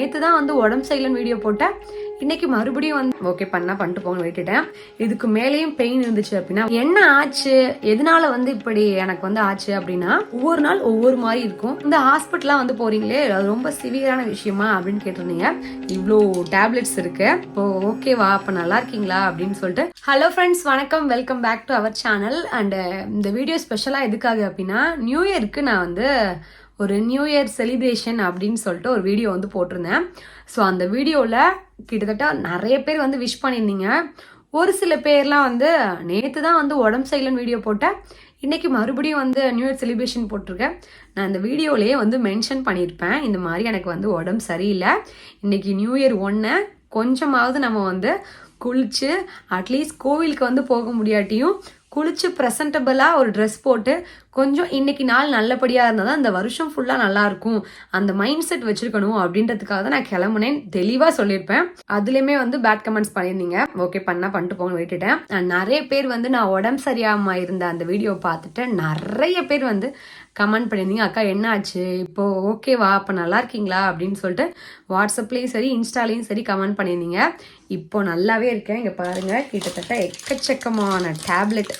நேற்று தான் வந்து உடம்பு சரியில்லைன்னு வீடியோ போட்டேன். இன்னைக்கு மறுபடியும் வந்து ஓகே பண்ணா பண்ணிட்டு போங்க விட்டுட்டேன். இதுக்கு மேலேயும் பெயின் இருந்துச்சு அப்படின்னா என்ன ஆச்சு? எதனால வந்து இப்படி எனக்கு வந்து ஆச்சு அப்படின்னா ஒவ்வொரு நாள் ஒவ்வொரு மாதிரி இருக்கும். இந்த ஹாஸ்பிட்டலாம் வந்து போறீங்களே அது ரொம்ப சிவியரான விஷயமா அப்படின்னு கேட்டிருந்தீங்க. இவ்வளோ டேப்லெட்ஸ் இருக்கு. இப்போ ஓகேவா அப்ப நல்லா இருக்கீங்களா அப்படின்னு சொல்லிட்டு. ஹலோ ஃப்ரெண்ட்ஸ் வணக்கம். Welcome back to our channel and இந்த வீடியோ ஸ்பெஷலாக எதுக்காக அப்படின்னா நியூ இயருக்கு நான் வந்து ஒரு நியூ இயர் செலிப்ரேஷன் அப்படின்னு சொல்லிட்டு ஒரு வீடியோ வந்து போட்டிருந்தேன். ஸோ அந்த வீடியோவில் கிட்டத்தட்ட நிறைய பேர் வந்து விஷ் பண்ணியிருந்தீங்க. ஒரு சில பேர்லாம் வந்து நேற்று தான் வந்து உடம்பு சரியில்லைன்னு வீடியோ போட்டேன். இன்றைக்கி மறுபடியும் வந்து நியூ இயர் செலிப்ரேஷன் போட்டிருக்கேன். நான் இந்த வீடியோலேயே வந்து மென்ஷன் பண்ணியிருப்பேன். இந்த மாதிரி எனக்கு வந்து உடம்பு சரியில்லை. இன்றைக்கி நியூ இயர் ஒன்று கொஞ்சமாவது நம்ம வந்து குளித்து அட்லீஸ்ட் கோவிலுக்கு வந்து போக முடியாட்டியும் குளிச்சு ப்ரெசன்டபுளாக ஒரு ட்ரெஸ் போட்டு கொஞ்சம் இன்னைக்கு நாள் நல்லபடியாக இருந்தால் தான் அந்த வருஷம் ஃபுல்லாக நல்லாயிருக்கும். அந்த மைண்ட் செட் வச்சுருக்கணும் அப்படின்றதுக்காக தான் நான் கிளம்புனேன். தெளிவாக சொல்லியிருப்பேன். அதுலேயுமே வந்து பேட் கமெண்ட்ஸ் பண்ணியிருந்தீங்க. ஓகே பண்ணால் பண்ணிட்டு போங்க விட்டுட்டேன். நிறைய பேர் வந்து நான் உடம்பு சரியாம இருந்த அந்த வீடியோ பார்த்துட்டு நிறைய பேர் வந்து கமெண்ட் பண்ணியிருந்தீங்க. அக்கா என்ன ஆச்சு இப்போ ஓகேவா அப்போ நல்லா இருக்கீங்களா? அப்படின்னு சொல்லிட்டு வாட்ஸ்அப்லேயும் சரி இன்ஸ்டாலையும் சரி கமெண்ட் பண்ணியிருந்தீங்க. இப்போ நல்லாவே இருக்கேன். இங்கே பாருங்கள் கிட்டத்தட்ட எக்கச்சக்கமான டேப்லெட்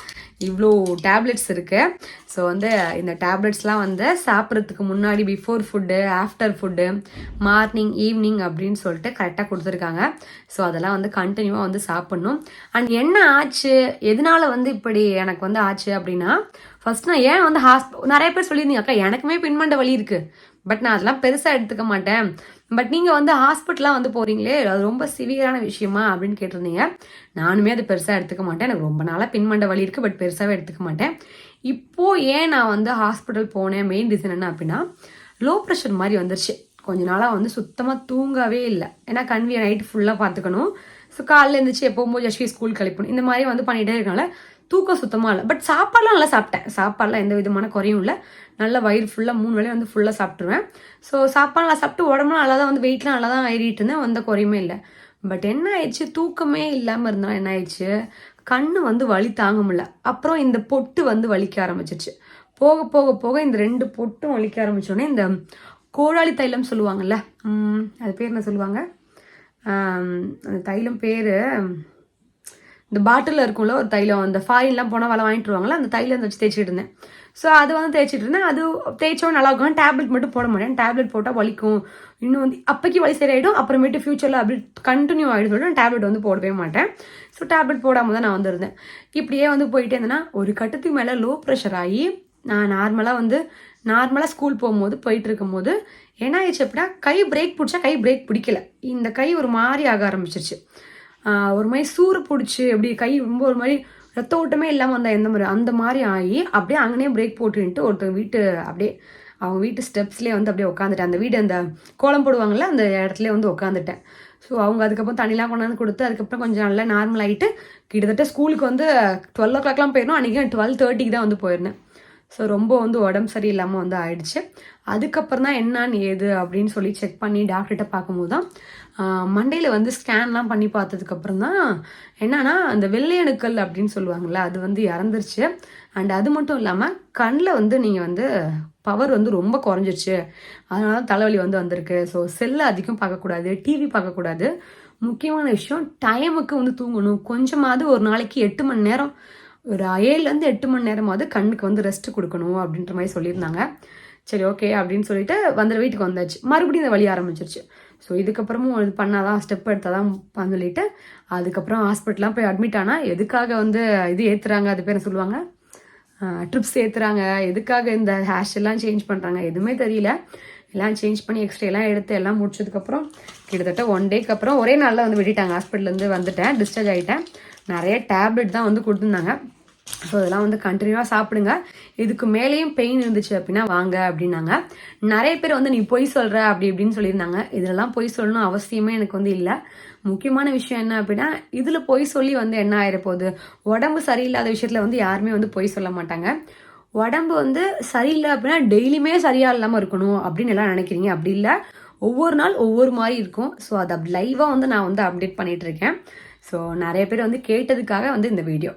இவ்வளோ டேப்லெட்ஸ் இருக்குது ஸோ வந்து இந்த டேப்லெட்ஸ்லாம் வந்து சாப்பிட்றதுக்கு முன்னாடி before food after food morning evening அப்படின்னு சொல்லிட்டு கரெக்டாக கொடுத்துருக்காங்க. ஸோ அதெல்லாம் வந்து கண்டினியூவாக வந்து சாப்பிட்ணும். அண்ட் என்ன ஆச்சு? எதனால வந்து இப்படி எனக்கு வந்து ஆச்சு அப்படின்னா ஃபர்ஸ்ட் நான் ஏன் வந்து ஹாஸ்ப நிறைய பேர் சொல்லியிருந்தீங்க அக்கா எனக்குமே பின்மண்ட வலி இருக்குது பட் நான் அதெல்லாம் பெருசாக எடுத்துக்க மாட்டேன். பட் நீங்கள் வந்து ஹாஸ்பிட்டலாக வந்து போகிறீங்களே அது ரொம்ப சிவியரான விஷயமா அப்படின்னு கேட்டிருந்தீங்க. நானுமே அது பெருசாக எடுத்துக்க மாட்டேன். எனக்கு ரொம்ப நாளாக பின்மண்ட வலி இருக்குது பட் பெருசாகவே எடுத்துக்க மாட்டேன். இப்போது ஏன் நான் வந்து ஹாஸ்பிட்டல் போனேன்? மெயின் ரீசன் என்ன அப்படின்னா லோ ப்ரெஷர் மாதிரி வந்துருச்சு. கொஞ்ச நாளாக வந்து சுத்தமாக தூங்கவே இல்லை. ஏன்னா கன்வியை நைட்டு ஃபுல்லாக பார்த்துக்கணும். ஸோ காலையில் எழுந்திரிச்சு எப்போவும் ஜஸ்வி ஸ்கூல் கழிப்பணும் இந்த மாதிரி வந்து பண்ணிகிட்டே இருக்கனால தூக்கம் சுத்தமாக இல்லை. பட் சாப்பாடெலாம் நல்லா சாப்பிட்டேன். சாப்பாடெலாம் எந்த விதமான குறையும் இல்லை. நல்ல வயிறு ஃபுல்லாக மூணு வேளையும் வந்து ஃபுல்லாக சாப்பிட்ருவேன் ஸோ சாப்பாடு நல்லா சாப்பிட்டு உடம்புலாம் நல்லா தான் வந்து வெயிட்லாம் நல்லா தான் ஏறிட்டு இருந்தேன். வந்த குறையுமே இல்லை. பட் என்ன ஆயிடுச்சு? தூக்கமே இல்லாமல் இருந்தால் என்ன ஆயிடுச்சு? கண்ணு வந்து வலி தாங்க முடியல. அப்புறம் இந்த பொட்டு வந்து வலிக்க ஆரம்பிச்சிருச்சு. போக போக போக இந்த ரெண்டு பொட்டும் வலிக்க ஆரம்பிச்சோடனே இந்த கோழாளி தைலம் சொல்லுவாங்கல்ல அது பேர் என்ன சொல்லுவாங்க? அந்த தைலம் பேர் இந்த பாட்டிலில் இருக்கும்ல ஒரு தைலம் அந்த ஃபாரின்லாம் போனால் வலை வாங்கிட்டு வருவாங்களா அந்த தைலம் வச்சு தேய்ச்சிட்டு இருந்தேன். ஸோ அது வந்து தேய்ச்சிட்டு இருந்தேன். அது தேய்ச்சோம் நல்லா இருக்கும். டேப்லெட் மட்டும் போட மாட்டேன். டேப்லெட் போட்டால் வலிக்கும். இன்னும் வந்து அப்போக்கி வலி சரியாயிடும். அப்புறமேட்டு ஃபியூச்சரில் அப்படி கண்டினியூ ஆகிடும் சொல்லிட்டு டேப்லெட் வந்து போடவே மாட்டேன். ஸோ டேப்லெட் போடாமல் தான் நான் வந்திருந்தேன். இப்படியே வந்து போயிட்டே இருந்தேன்னா ஒரு கட்டத்துக்கு மேலே லோ ப்ரெஷர் ஆகி நான் நார்மலாக வந்து நார்மலாக ஸ்கூல் போகும்போது போயிட்டு இருக்கும்போது என்ன ஆயிடுச்சு அப்படின்னா கை பிரேக் பிடிச்சா கை பிரேக் பிடிக்கல. இந்த கை ஒரு மாதிரி ஆக ஆரம்பிச்சிருச்சு. ஒரு மாதிரி சூறு பிடிச்சி அப்படி கை ரொம்ப ஒரு மாதிரி ரத்த ஓட்டமே இல்லாமல் அந்த எந்த மாதிரி அந்த மாதிரி ஆகி அப்படியே அங்கேயே பிரேக் போட்டுன்ட்டு ஒருத்தர் வீட்டு அப்படியே அவங்க வீட்டு ஸ்டெப்ஸ்லேயே வந்து அப்படியே உட்காந்துட்டேன் அந்த வீடு அந்த கோலம் போடுவாங்கள்ல அந்த இடத்துல வந்து உட்காந்துட்டேன் ஸோ அவங்க அதுக்கப்புறம் தண்ணிலாம் கொண்டாந்து கொடுத்து அதுக்கப்புறம் கொஞ்சம் நல்லா நார்மல் ஆகிட்டு கிட்டத்தட்ட ஸ்கூலுக்கு வந்து டுவெல் ஓ கிளாக்லாம் போயிடணும் அன்றைக்கி டுவெல் தேர்ட்டிக்கு தான் வந்து போயிருந்தேன். ஸோ ரொம்ப வந்து உடம்பு சரியில்லாமல் வந்து ஆயிடுச்சு. அதுக்கப்புறம் தான் என்னன்னு ஏது அப்படின்னு சொல்லி செக் பண்ணி டாக்டர்கிட்ட பார்க்கும்போது தான் மண்டையில் வந்து ஸ்கேன்லாம் பண்ணி பார்த்ததுக்கப்புறம் தான் என்னன்னா அந்த வெள்ளையணுக்கள் அப்படின்னு சொல்லுவாங்கள்ல அது வந்து இறந்துருச்சு. அண்ட் அது மட்டும் இல்லாமல் கண்ணில் வந்து நீங்கள் வந்து பவர் வந்து ரொம்ப குறைஞ்சிருச்சு. அதனால தான் தலைவலி வந்து வந்திருக்கு. ஸோ செல்லை அதிகம் பார்க்கக்கூடாது டிவி பார்க்கக்கூடாது. முக்கியமான விஷயம் டைமுக்கு வந்து தூங்கணும். கொஞ்சமாவது ஒரு நாளைக்கு எட்டு மணி நேரம் ஒரு ஏழுலேருந்து எட்டு மணி நேரமாவது கண்ணுக்கு வந்து ரெஸ்ட் கொடுக்கணும் அப்படின்ற மாதிரி சொல்லியிருந்தாங்க. சரி ஓகே அப்படின்னு சொல்லிட்டு வந்துடுற வீட்டுக்கு வந்தாச்சு. மறுபடியும் இந்த வழி ஆரம்பிச்சிருச்சு. ஸோ இதுக்கப்புறமும் இது பண்ணாதான் ஸ்டெப் எடுத்தால் தான் சொல்லிட்டு அதுக்கப்புறம் ஹாஸ்பிட்டலாம் போய் அட்மிட் ஆனால் எதுக்காக வந்து இது ஏற்றுறாங்க அது பேர் சொல்லுவாங்க? ட்ரிப்ஸ் ஏற்றுறாங்க எதுக்காக இந்த ஹேஷ் எல்லாம் சேஞ்ச் பண்ணுறாங்க எதுவுமே தெரியல. எல்லாம் சேஞ்ச் பண்ணி எக்ஸ்ரே எல்லாம் எடுத்து எல்லாம் முடிச்சதுக்கப்புறம் கிட்டத்தட்ட ஒன் டேக்கு அப்புறம் ஒரே நாளில் வந்து விட்டுட்டாங்க. ஹாஸ்பிட்டல்லேருந்து வந்துட்டேன் டிஸ்சார்ஜ் ஆகிட்டேன் நிறைய டேப்லெட் தான் வந்து கொடுத்துருந்தாங்க. ஸோ இதெல்லாம் வந்து கண்டினியூவாக சாப்பிடுங்க. இதுக்கு மேலேயும் பெயின் இருந்துச்சு அப்படின்னா வாங்க அப்படின்னாங்க. நிறைய பேர் வந்து நீ பொய் சொல்கிற அப்படி இப்படின்னு சொல்லியிருந்தாங்க. இதெல்லாம் பொய் சொல்லணும் அவசியமே எனக்கு வந்து இல்லை. முக்கியமான விஷயம் என்ன அப்படின்னா இதில் பொய் சொல்லி வந்து என்ன ஆயிரப்போகுது? உடம்பு சரியில்லாத விஷயத்தில் வந்து யாருமே வந்து பொய் சொல்ல மாட்டாங்க. உடம்பு வந்து சரியில்லை அப்படின்னா டெய்லியுமே சரியாக இல்லாமல் இருக்கணும் அப்படின்னு எல்லாம் நினைக்கிறீங்க. அப்படி இல்லை. ஒவ்வொரு நாள் ஒவ்வொரு மாதிரி இருக்கும். ஸோ அதை லைவாக வந்து நான் வந்து அப்டேட் பண்ணிகிட்ருக்கேன் ஸோ நிறைய பேர் வந்து கேட்டதுக்காக வந்து இந்த வீடியோ